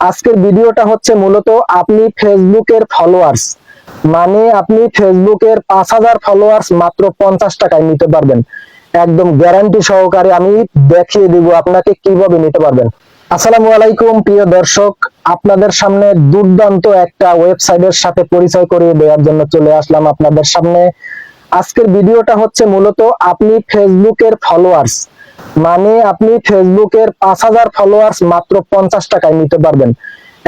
আজকের ভিডিওটা হচ্ছে মূলত আপনি ফেসবুকের ফলোয়ার্স মানে আপনি ফেসবুকের পাঁচ হাজার ফলোয়ার্স মাত্র পঞ্চাশ টাকায় নিতে পারবেন। একদম গ্যারান্টি সহকারে আমি দেখিয়ে দিব আপনাকে কীভাবে নিতে পারবেন। আসসালামু আলাইকুম, প্রিয় দর্শক। আপনাদের সামনে দুর্দান্ত একটা ওয়েবসাইটের সাথে পরিচয় করিয়ে দেওয়ার জন্য চলে আসলাম আপনাদের সামনে। আজকের ভিডিওটা হচ্ছে মূলত আপনি ফেসবুকের ফলোয়ার্স মানে আপনি ফেসবুকের পাঁচ হাজার ফলোয়ার্স মাত্র পঞ্চাশ টাকায় নিতে পারবেন।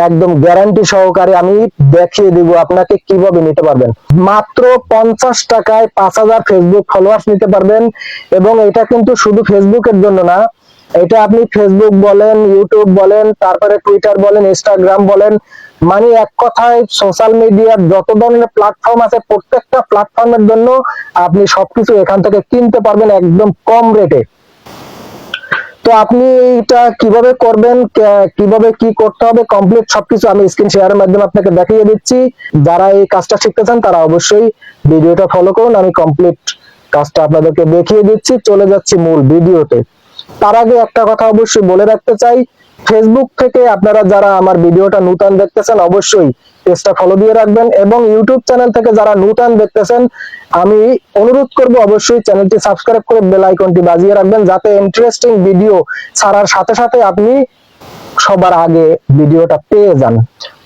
একদম গ্যারান্টি সহকারে আমি দেখিয়ে দিব আপনাকে কীভাবে নিতে পারবেন। মাত্র পঞ্চাশ টাকায় পাঁচ হাজার ফেসবুক ফলোয়ার্স নিতে পারবেন এবং এটা কিন্তু শুধু ফেসবুকের জন্য না, এটা আপনি ফেসবুক বলেন ইউটিউব বলেন, তারপরে টুইটার বলেন ইনস্টাগ্রাম বলেন মানে এক কথায় সোশ্যাল মিডিয়ার যত ধরনের প্ল্যাটফর্ম আছে, প্রত্যেকটা প্ল্যাটফর্মের জন্য আপনি সবকিছু এখান থেকে কিনতে পারবেন একদম কম রেটে তো আপনি এটা কীভাবে করবেন কীভাবে কি করতে হবে কমপ্লিট সবকিছু আমি স্ক্রিন শেয়ারের মাধ্যমে আপনাকে দেখিয়ে দিচ্ছি। যারা এই কাজটা শিখতে চান, তারা অবশ্যই ভিডিওটা ফলো করুন। আমি কমপ্লিট কাজটা আপনাদেরকে দেখিয়ে দিচ্ছি। চলে যাচ্ছি মূল ভিডিওতে। তার আগে একটা কথা অবশ্যই বলে রাখতে চাই ফেসবুক থেকে আপনারা যারা আমার ভিডিওটা নূতন দেখতেছেন, অবশ্যই পেজটা ফলো দিয়ে রাখবেন এবং ইউটিউব চ্যানেল থেকে যারা নূতন দেখতেছেন, আমি অনুরোধ করব অবশ্যই চ্যানেলটি সাবস্ক্রাইব করে বেল আইকনটি বাজিয়ে রাখবেন যাতে ইন্টারেস্টিং ভিডিও ছাড়ার সাথে সাথে আপনি সবার আগে ভিডিওটা পেয়ে যান।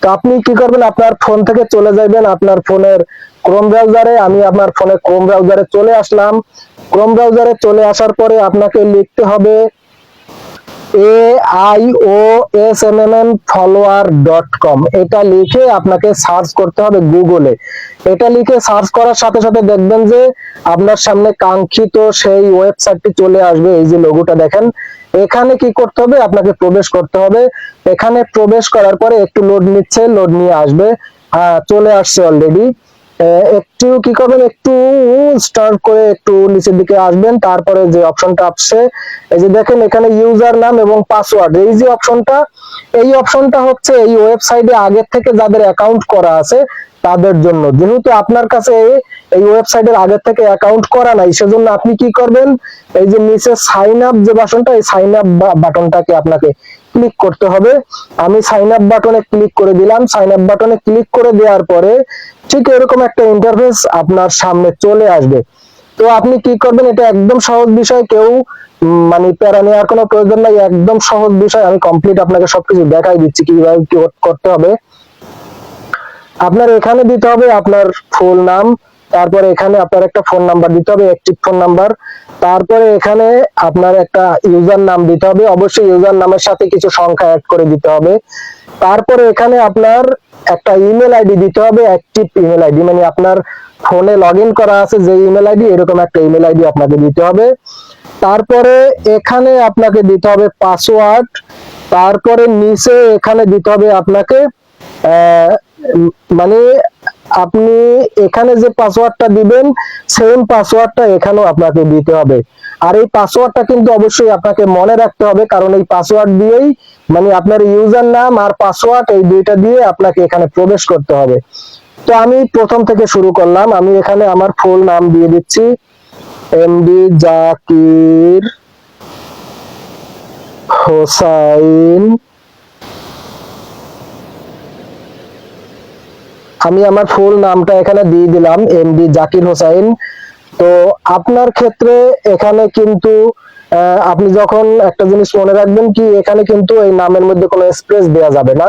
তো আপনি কি করবেন? আপনার ফোন থেকে চলে যাবেন আপনার ফোনের ক্রোম ব্রাউজারে আমি আপনার ফোনে ক্রোম ব্রাউজারে চলে আসলাম। ক্রোম ব্রাউজারে চলে আসার পরে আপনাকে লিখতে হবে A I O S M M M follower dot com এটা লিখে আপনাকে সার্চ করতে হবে গুগলে এটা লিখে সার্চ করার সাথে সাথে দেখবেন যে আপনার সামনে কাঙ্ক্ষিত সেই ওয়েবসাইটটি চলে আসবে। এই যে লোগোটা দেখেন। এখানে কি করতে হবে? আপনাকে প্রবেশ করতে হবে। এখানে প্রবেশ করার পরে একটু লোড নিচ্ছে লোড নিয়ে আসবে। হ্যাঁ চলে আসছে অলরেডি একটু কি করবেন? একটু স্টার্ট করে একটু নিচের দিকে আসবেন, তারপরে যে অপশনটা আসছে, এই যে দেখেন এখানে ইউজার নাম এবং পাসওয়ার্ড এই যে অপশনটা এই অপশনটা হচ্ছে এই ওয়েবসাইটে আগে থেকে যাদের অ্যাকাউন্ট করা আছে, তাদের জন্য। যেহেতু আপনার কাছে এই ওয়েবসাইটের আগে থেকে অ্যাকাউন্ট করা নাই, সেজন্য আপনি কি করবেন? এই যে নিচে সাইন আপ যে বাটনটা, এই সাইন আপ বাটনটাকে আপনাকে ক্লিক করতে হবে। আমি সাইন আপ বাটনে ক্লিক করে দিলাম। সাইন আপ বাটনে ক্লিক করে দেওয়ার পরে ঠিক এরকম একটা ইন্টারফেস আপনার সামনে চলে আসবে। তো আপনি কি করবেন? এটা একদম সহজ বিষয়। কেউ মানে প্যারা নেওয়ার কোনো প্রয়োজন নাই। একদম সহজ বিষয়। আমি কমপ্লিট আপনাকে সবকিছু দেখাই দিচ্ছি কীভাবে কি করতে হবে। আপনার এখানে দিতে হবে আপনার ফুল নাম তারপরে এখানে আপনার একটা ফোন নাম্বার দিতে হবে অ্যাক্টিভ ফোন নাম্বার তারপরে এখানে আপনার একটা ইউজার নাম দিতে হবে, অবশ্যই ইউজার নামের সাথে কিছু সংখ্যা অ্যাড করে দিতে হবে। তারপরে এখানে আপনার একটা ইমেল আইডি দিতে হবে অ্যাক্টিভ ইমেল আইডি মানে আপনার ফোনে লগ করা আছে, যে ইমেল আইডি এরকম একটা ইমেল আইডি আপনাকে দিতে হবে। তারপরে এখানে আপনাকে দিতে হবে পাসওয়ার্ড তারপরে নিচে এখানে দিতে হবে আপনাকে মানে আপনি এখানে যে পাসওয়ার্ডটা দিবেন সেম পাসওয়ার্ডটা এখানেও আপনাকে দিতে হবে। আর এই পাসওয়ার্ডটা কিন্তু অবশ্যই আপনাকে মনে রাখতে হবে, কারণ এই পাসওয়ার্ড দিয়েই মানে আপনার ইউজার নাম আর পাসওয়ার্ড এই দুইটা দিয়ে আপনাকে এখানে প্রবেশ করতে হবে। তো আমি প্রথম থেকে শুরু করলাম। আমি এখানে আমার ফুল নাম দিয়ে দিচ্ছি। এমডি জাকির হোসাইন আমি আমার ফুল নামটা এখানে দিয়ে দিলাম এমডি জাকির হোসাইন। তো আপনার ক্ষেত্রে এখানে কিন্তু আপনি যখন একটা জিনিস মনে রাখবেন কি, এখানে কিন্তু এই নামের মধ্যে কোনো স্পেস দেওয়া যাবে না।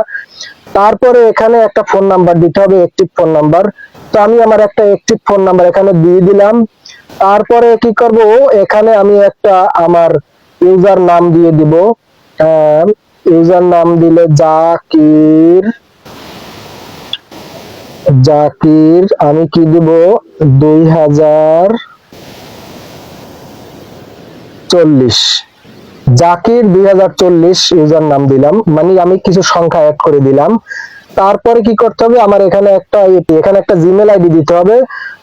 তারপরে এখানে একটা ফোন নাম্বার দিতে হবে অ্যাক্টিভ ফোন নাম্বার তো আমি আমার একটা অ্যাক্টিভ ফোন নাম্বার এখানে দিয়ে দিলাম। তারপরে কি করব, এখানে আমি একটা আমার ইউজার নাম দিয়ে দিব। ইউজার নাম দিলে জাকির জাকির, আমি কি দিব? দুই হাজার চল্লিশ। জাকির, দুই হাজার চল্লিশ ইউজার নাম দিলাম। মানে আমি কিছু সংখ্যা অ্যাড করে দিলাম। তারপরে কি করতে হবে? আমার এখানে একটা এখানে একটা জিমেল আইডি দিতে হবে।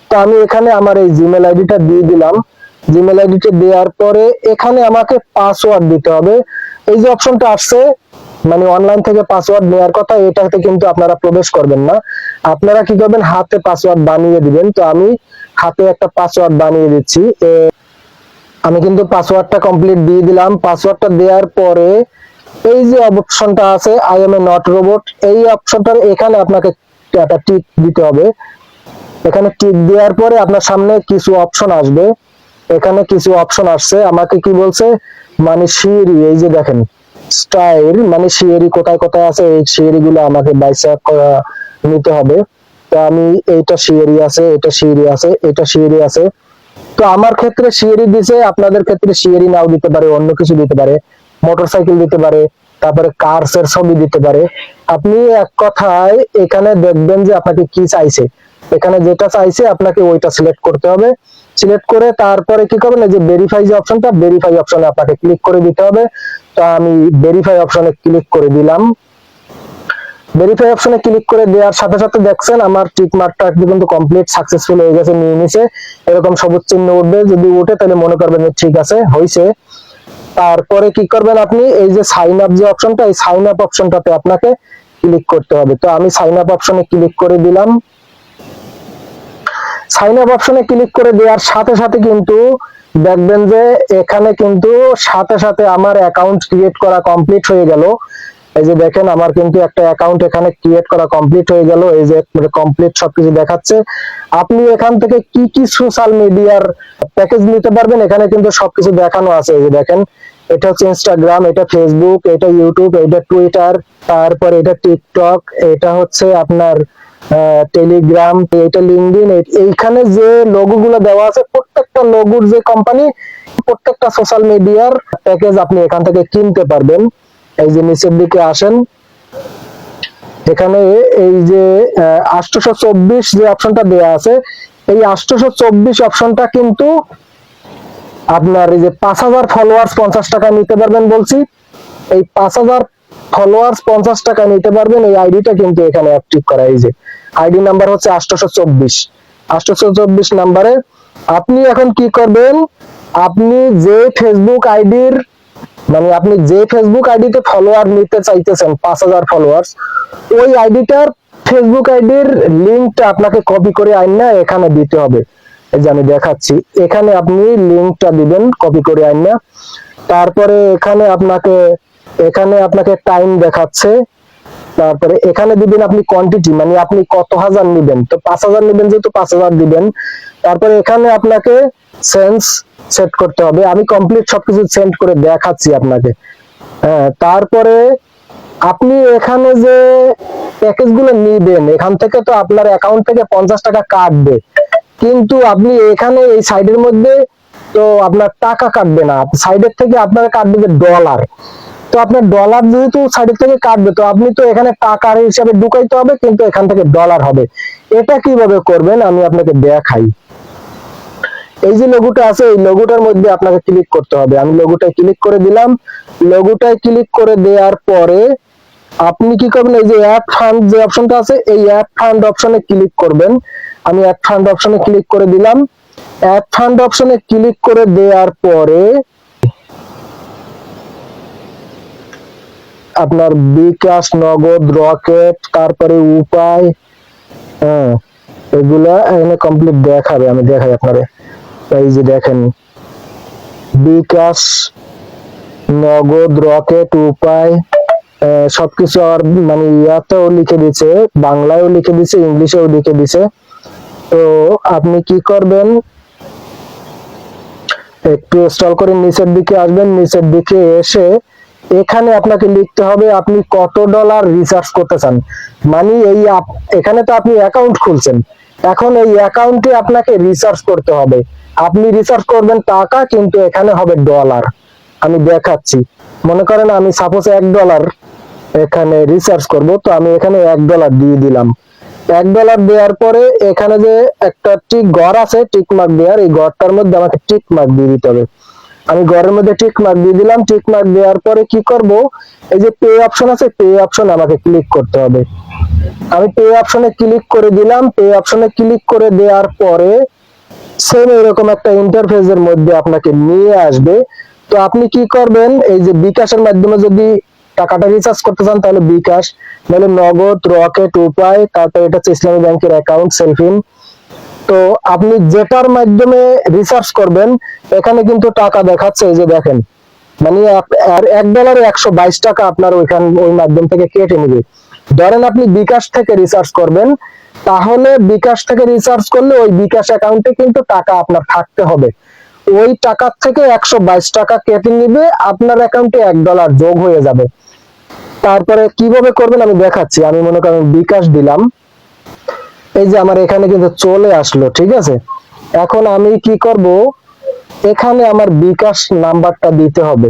তো আমি এখানে আমার এই জিমেল আইডিটা দিয়ে দিলাম। জিমেল আইডিটা দেওয়ার পরে এখানে আমাকে পাসওয়ার্ড দিতে হবে। এই যে অপশনটা আসছে মানে অনলাইন থেকে পাসওয়ার্ড নেওয়ার কথা, এটাতে কিন্তু আপনারা প্রবেশ করবেন না। আপনারা কি করবেন? হাতে পাসওয়ার্ড বানিয়ে দিবেন। তো আমি হাতে একটা পাসওয়ার্ড বানিয়ে দিচ্ছি। আমি কিন্তু পাসওয়ার্ডটা কমপ্লিট দিয়ে দিলাম। পাসওয়ার্ডটা দেওয়ার পরে এই যে অপশনটা আছে I am a not robot এই অপশনটার এখানে আপনাকে একটা টিক দিতে হবে। এখানে টিক দেওয়ার পরে আপনার সামনে কিছু অপশন আসবে। এখানে কিছু অপশন আসছে। আমাকে কি বলছে? মানে সিঁড়ি, এই যে দেখেন। স্টাইল মানে সিঁড়ি কোথায় কোথায় আছে, এই সিঁড়ি গুলো আমাকে বাইসাক করা নিতে হবে। তো আমি এইটা সিঁড়ি আছে, এটা সিঁড়ি আছে, এটা সিঁড়ি আছে। তো আমার ক্ষেত্রে সিঁড়ি দিছে, আপনাদের ক্ষেত্রে সিঁড়ি নাও দিতে পারে, অন্য কিছু দিতে পারে। মোটরসাইকেল দিতে পারে, তারপরে কার্স এর ছবি দিতে পারে। আপনি এক কথায় এখানে দেখবেন যে আপনাকে কি চাইছে। এখানে যেটা চাইছে, আপনাকে ওইটা সিলেক্ট করতে হবে। সিলেক্ট করে তারপরে কি করবেন? এই যে ভেরিফাই যে অপশনটা ভেরিফাই অপশনে আপনাকে ক্লিক করে দিতে হবে। তো আমি ভেরিফাই অপশনে ক্লিক করে দিলাম। ভেরিফাই অপশনে ক্লিক করে দেওয়ার সাথে সাথে দেখছেন আমার টিক মার্কটা কিন্তু কমপ্লিট সাকসেসফুল হয়ে গেছে, নিয়ে নিছে। এরকম সবুজ চিহ্ন উঠবে, যদি উঠে তাহলে মনে করবেন যে ঠিক আছে হয়েছে তারপরে কি করবেন আপনি? এই যে সাইন আপ যে অপশনটা এই সাইন আপ অপশনটাতে আপনাকে ক্লিক করতে হবে। তো আমি সাইন আপ অপশনে ক্লিক করে দিলাম। সাইন আপ অপশনে ক্লিক করে দেওয়ার সাথে সাথে কিন্তু দেখবেন যে এখানে কিন্তু সাথে সাথে আমার অ্যাকাউন্ট ক্রিয়েট করা কমপ্লিট হয়ে গেল। এই যে দেখেন আমার কিন্তু একটা অ্যাকাউন্ট এখানে ক্রিয়েট করা কমপ্লিট হয়ে গেল। এই যে কমপ্লিট সবকিছু দেখাচ্ছে। আপনি এখান থেকে কি কি সোশ্যাল মিডিয়ার প্যাকেজ নিতে পারবেন, এখানে কিন্তু সবকিছু দেখানো আছে। এই যে দেখেন, এটা হচ্ছে ইনস্টাগ্রাম এটা ফেসবুক এটা ইউটিউব এটা টুইটার তারপর এটা টিকটক এটা হচ্ছে আপনার টেলিগ্রাম এটা লিঙ্কডিন এইখানে যে লোগো গুলো দেওয়া আছে, প্রত্যেকটা লোগোর যে কোম্পানি প্রত্যেকটা সোশ্যাল মিডিয়ার প্যাকেজ আপনি এখান থেকে কিনতে পারবেন। এই যে নিচের দিকে আসেন। এখানে এই যে আটশোশো চব্বিশ যে অপশনটা দেওয়া আছে, এই আটশোশো চব্বিশ অপশনটা কিন্তু আপনার এই যে পাঁচ হাজার ফলোয়ার্স পঞ্চাশ টাকা নিতে পারবেন বলছি। এই পাঁচ হাজার ফলোয়ার্স পঞ্চাশ টাকা নিতে পারবেন, এই আইডিটা কিন্তু এখানে অ্যাক্টিভ করা, এই যে আইডি নাম্বার হচ্ছে আটশোশো চব্বিশ। আটশোশো চব্বিশ নাম্বারে আপনি এখন কি করবেন, আপনি যে ফেসবুক আইডির মানে আপনি যে ফেসবুক আইডিতে ফলোয়ার নিতে চাইতেছেন, পাঁচ হাজার ফলোয়ার্স ওই আইডিটার ফেসবুক আইডির লিঙ্কটা আপনাকে কপি করে আইন না এখানে দিতে হবে। এই যে আমি দেখাচ্ছি, এখানে আপনি লিঙ্কটা দিবেন কপি করে আইন। না তারপরে এখানে আপনাকে এখানে আপনাকে টাইম দেখাচ্ছে। তারপরে এখানে দিবেন আপনি কোয়ান্টিটি মানে আপনি কত হাজার নেবেন। তো পাঁচ হাজার নেবেন যেহেতু পাঁচ হাজার দিবেন। তারপরে এখানে আপনাকে সেন্স সেট করতে হবে। আমি কমপ্লিট সবকিছু সেন্ড করে দেখাচ্ছি আপনাকে। হ্যাঁ তারপরে আপনি এখানে যে প্যাকেজগুলো নিবেন, এখান থেকে তো আপনার অ্যাকাউন্ট থেকে পঞ্চাশ টাকা কাটবে। কিন্তু আপনি এখানে এই সাইডের মধ্যে তো আপনার টাকা কাটবে না। সাইডের থেকে আপনার কাটবে যে ডলার তো আপনার ডলার যেহেতু সাইডের থেকে কাটবে, তো আপনি তো এখানে টাকার হিসাবে ঢুকাইতে হবে, কিন্তু এখান থেকে ডলার হবে। এটা কীভাবে করবেন আমি আপনাকে দেখাই। এই যে লোগোটা আছে, এই লোগোটার মধ্যে আপনাকে ক্লিক করতে হবে। আমি লোগোটায় ক্লিক করে দিলাম। লোগোটায় ক্লিক করে দেওয়ার পরে আপনি কি করবেন, এই যে অ্যাড ফান্ড যে অপশনটা আছে, এই অ্যাড ফান্ড অপশনে ক্লিক করবেন। আমি অ্যাড ফান্ড অপশনে ক্লিক করে দিলাম। অ্যাড ফান্ড অপশনে ক্লিক করে দেওয়ার পরে আপনার বিকাশ, নগদ, রকেট, তারপরে উপায় হ্যাঁ এগুলা এখানে কমপ্লিট দেখাবে, আমি দেখাই আপনারে। এই যে দেখেন, বিকাশ, নগদ, রকেট, উপায় সবকিছু আর মানে ইয়াতেও লিখে দিছে, বাংলায়ও লিখে দিছে, ইংলিশেও লিখে দিছে। তো আপনি কি করবেন? একটু স্টল করে নিচের দিকে আসবেন, নিচের দিকে এসে এখানে আপনাকে লিখতে হবে আপনি কত ডলার রিচার্জ করতে চান। মানে এই এখানে তো আপনি অ্যাকাউন্ট খুলছেন। এখন এই অ্যাকাউন্টে আপনাকে রিচার্জ করতে হবে। আপনি রিচার্জ করবেন টাকা, কিন্তু এখানে হবে ডলার আমি দেখাচ্ছি। মনে করেন আমি সাপোজ এক ডলার এখানে রিচার্জ করব, তো আমি এখানে এক ডলার দিয়ে দিলাম। এক ডলার দেওয়ার পরে এখানে যে একটা টিক ঘর আছে টিক মার্ক দেওয়ার, এই ঘরটার মধ্যে আমাকে টিক মার্ক দিয়ে দিতে হবে। আমি ঘরের মধ্যে টিক মার্ক দিয়ে দিলাম। টিক মার্ক দেওয়ার পরে কি করব? এই যে পে অপশন আছে পে অপশন আমাকে ক্লিক করতে হবে। আমি পে অপশনে ক্লিক করে দিলাম। পে অপশনে ক্লিক করে দেওয়ার পরে সেম এরকম একটা ইন্টারফেসের মধ্যে আপনাকে নিয়ে আসবে। তো আপনি কি করবেন? এই যে বিকাশের মাধ্যমে যদি টাকাটা রিচার্জ করতে চান, তাহলে বিকাশ, নাহলে নগদ রকেট উপায়, তারপর এটা হচ্ছে ইসলামী ব্যাংকের অ্যাকাউন্ট সেলফিন তো আপনি যেটার মাধ্যমে রিসার্চ করবেন, এখানে কিন্তু টাকা দেখাচ্ছে এই যে দেখেন। মানে এক ডলারে একশো বাইশ টাকা আপনার ওইখান, ওই মাধ্যম থেকে কেটে নিবে। ধরেন আপনি বিকাশ থেকে রিসার্চ করবেন, তাহলে বিকাশ থেকে রিসার্চ করলে ওই বিকাশ অ্যাকাউন্টে কিন্তু টাকা আপনার থাকতে হবে। ওই টাকার থেকে একশো বাইশ টাকা কেটে নিবে, আপনার অ্যাকাউন্টে এক ডলার যোগ হয়ে যাবে। তারপরে কীভাবে করবেন আমি দেখাচ্ছি। আমি মনে করেন বিকাশ দিলাম। এই যে আমার এখানে কিন্তু চলে আসলো, ঠিক আছে? এখন আমি কি করব? এখানে আমার বিকাশ নাম্বারটা দিতে হবে।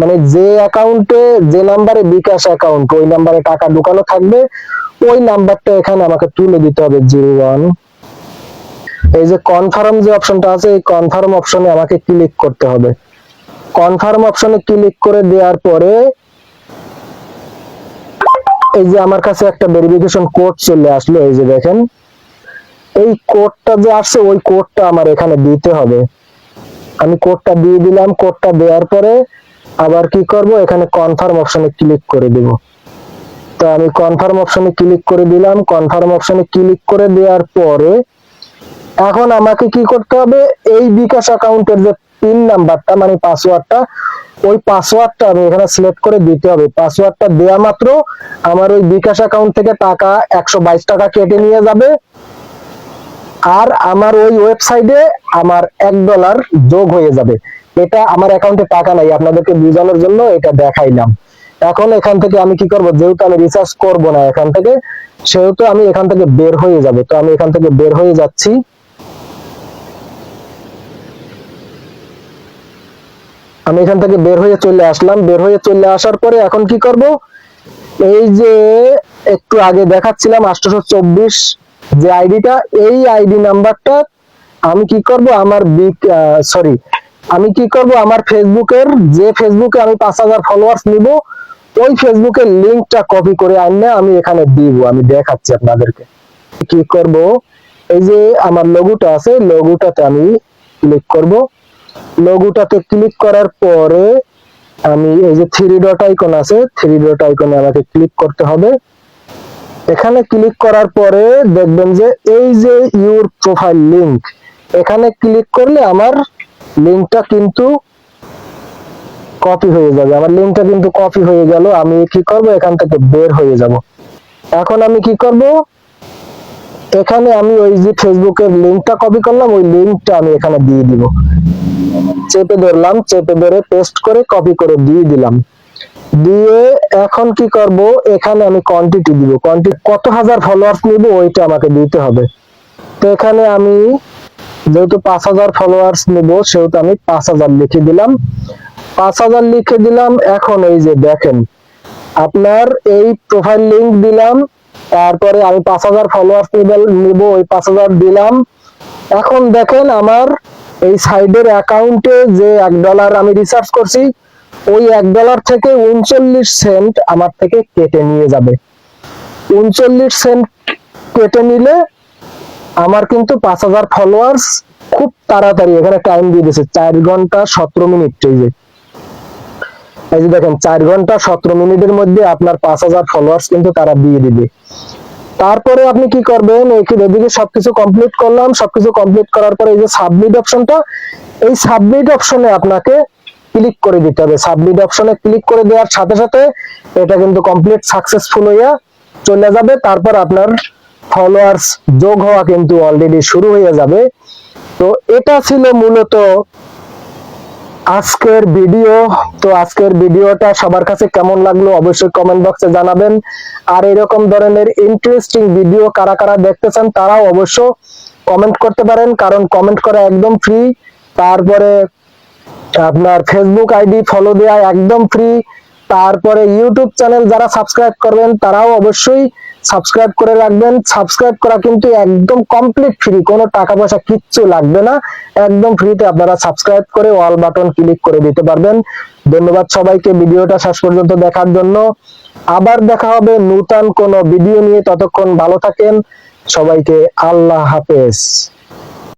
মানে যে অ্যাকাউন্টে, যে নাম্বারে বিকাশ অ্যাকাউন্ট, ওই নাম্বারে টাকা ঢুকানো থাকবে, ওই নাম্বারটা এখানে আমাকে তুলে দিতে হবে, জিরো ওয়ান। এই যে কনফার্ম যে অপশনটা আছে, এই কনফার্ম অপশনে আমাকে ক্লিক করতে হবে। কনফার্ম অপশনে ক্লিক করে দেওয়ার পরে এই যে আমার কাছে একটা ভেরিফিকেশন কোড চলে আসলো, এই যে দেখেন। এই কোডটা যে আসছে, ওই কোডটা আমার এখানে দিতে হবে। আমি কোডটা দিয়ে দিলাম কোডটা দেওয়ার পরে আবার কি করব? এখানে কনফার্ম অপশনে ক্লিক করে দিব। তো আমি কনফার্ম অপশনে ক্লিক করে দিলাম। কনফার্ম অপশনে ক্লিক করে দেওয়ার পরে এখন আমাকে কি করতে হবে? এই বিকাশ অ্যাকাউন্টের যে পিন নাম্বারটা মানে পাসওয়ার্ডটা ওই পাসওয়ার্ডটা আমি এখানে সিলেক্ট করে দিতে হবে। পাসওয়ার্ডটা দেওয়া মাত্র আমার ওই বিকাশ অ্যাকাউন্ট থেকে টাকা একশো বাইশ টাকা কেটে নিয়ে যাবে। আর আমার ওই ওয়েবসাইটে আমার এক ডলার যোগ হয়ে যাবে। এটা আমার অ্যাকাউন্টে টাকা নাই, আপনাদেরকে বোঝানোর জন্য এটা দেখাইলাম। এখন এখান থেকে আমি কি করব, যেহেতু আমি রিসার্চ করব না এখান থেকে, সেহেতু আমি এখান থেকে বের হয়ে যাব। তো আমি এখান থেকে বের হয়ে যাচ্ছি। আমি এখান থেকে বের হয়ে চলে আসলাম। বের হয়ে চলে আসার পরে এখন কি করব? এই যে একটু আগে দেখাচ্ছিলাম আটশোশো চব্বিশ যে আইডিটা, এই আইডি নাম্বারটা আমি কি করব? আমার বিগ সরি আমি কি করব? আমার ফেসবুকের, যে ফেসবুকে আমি পাঁচ হাজার ফলোয়ার্স নিব, ওই ফেসবুকের লিঙ্কটা কপি করে আনলে আমি এখানে দিব, আমি দেখাচ্ছি আপনাদেরকে। কি করব? এই যে আমার লঘুটা আছে লঘুটাতে আমি ক্লিক করব। লঘুটাতে ক্লিক করার পরে আমি এই যে থ্রি ডট আইকন আছে থ্রি ডট আইকনে আমাকে ক্লিক করতে হবে। এখানে ক্লিক করার পরে দেখবেন যে এই যে ইউর প্রোফাইল লিংক এখানে ক্লিক করলে আমার লিংকটা কিন্তু কপি হয়ে যাবে। আমার লিংকটা কিন্তু কপি হয়ে গেল, আমি কি করব? এখান থেকে বের হয়ে যাব। এখন আমি কি করব? এখানে আমি ওই যে ফেসবুকের লিংকটা কপি করলাম, ওই লিংকটা আমি এখানে দিয়ে দিব। চেপে ধরলাম, চেপে ধরে পেস্ট করে কপি করে দিয়ে দিলাম। দিয়ে এখন কি করব? এখানে আমি কোয়ান্টিটি দিব। কোয়ান্টিটি কত হাজার ফলোয়ার্স নিব, ওইটা আমাকে দিতে হবে। তো এখানে আমি যেহেতু পাঁচ হাজার ফলোয়ার্স নিব, সেহেতু আমি পাঁচ হাজার লিখে দিলাম। পাঁচ হাজার লিখে দিলাম, এখন এই যে দেখেন, আপনার এই প্রোফাইল লিংক দিলাম তারপরে আমি পাঁচ হাজার ফলোয়ার্স নিব, ওই পাঁচ হাজার দিলাম। এখন দেখেন আমার এই সাইডের অ্যাকাউন্টে যে এক ডলার আমি রিসার্চ করছি, ওই এক ডলার থেকে উনচল্লিশ সেন্ট আমার থেকে কেটে নিয়ে যাবে। উনচল্লিশ সেন্ট কেটে নিলে আমার কিন্তু পাঁচ হাজার ফলোয়ার্স খুব তাড়াতাড়ি, এখানে টাইম দিয়ে দিয়েছে, চার ঘণ্টা সতেরো মিনিট, এই যে। এই যে দেখেন, চার ঘণ্টা সতেরো মিনিটের মধ্যে আপনার পাঁচ হাজার ফলোয়ার্স কিন্তু তারা দিয়ে দিবে। তারপরে আপনি কি করবেন? এদিকে সবকিছু কমপ্লিট করলাম, সবকিছু কমপ্লিট করার পরে এই যে সাবমিট অপশনটা এই সাবমিট অপশনে আপনাকে ক্লিক করে দিতে হবে। সাবমিট অপশনে ক্লিক করে দেওয়ার সাথে সাথে এটা কিন্তু কমপ্লিট সাকসেসফুল হইয়া চলে যাবে। তারপর আপনার ফলোয়ার্স যোগ হওয়া কিন্তু অলরেডি শুরু হয়ে যাবে। তো এটা ছিল মূলত আজকের ভিডিও, তো আজকের ভিডিওটা সবার কাছে কেমন লাগল অবশ্যই কমেন্ট বক্সে জানাবেন। আর এরকম ধরনের ইন্টারেস্টিং ভিডিও কারা কারা দেখতে চান তারাও অবশ্য কমেন্ট করতে পারেন, কারণ কমেন্ট করা একদম ফ্রি তারপরে আপনার ফেসবুক আইডি ফলো দেওয়া একদম ফ্রি তারপরে ইউটিউব চ্যানেল যারা সাবস্ক্রাইব করবেন, তারাও অবশ্যই সাবস্ক্রাইব করে রাখবেন। সাবস্ক্রাইব করা কিন্তু একদম কমপ্লিট ফ্রি কোনো টাকা পয়সা কিচ্ছু লাগবে না। একদম ফ্রিতে আপনারা সাবস্ক্রাইব করে অল বাটন ক্লিক করে দিতে পারবেন। ধন্যবাদ সবাইকে, ভিডিওটা শেষ পর্যন্ত দেখার জন্য। আবার দেখা হবে নূতন কোনো ভিডিও নিয়ে। ততক্ষণ ভালো থাকেন। সবাইকে আল্লাহ হাফেজ।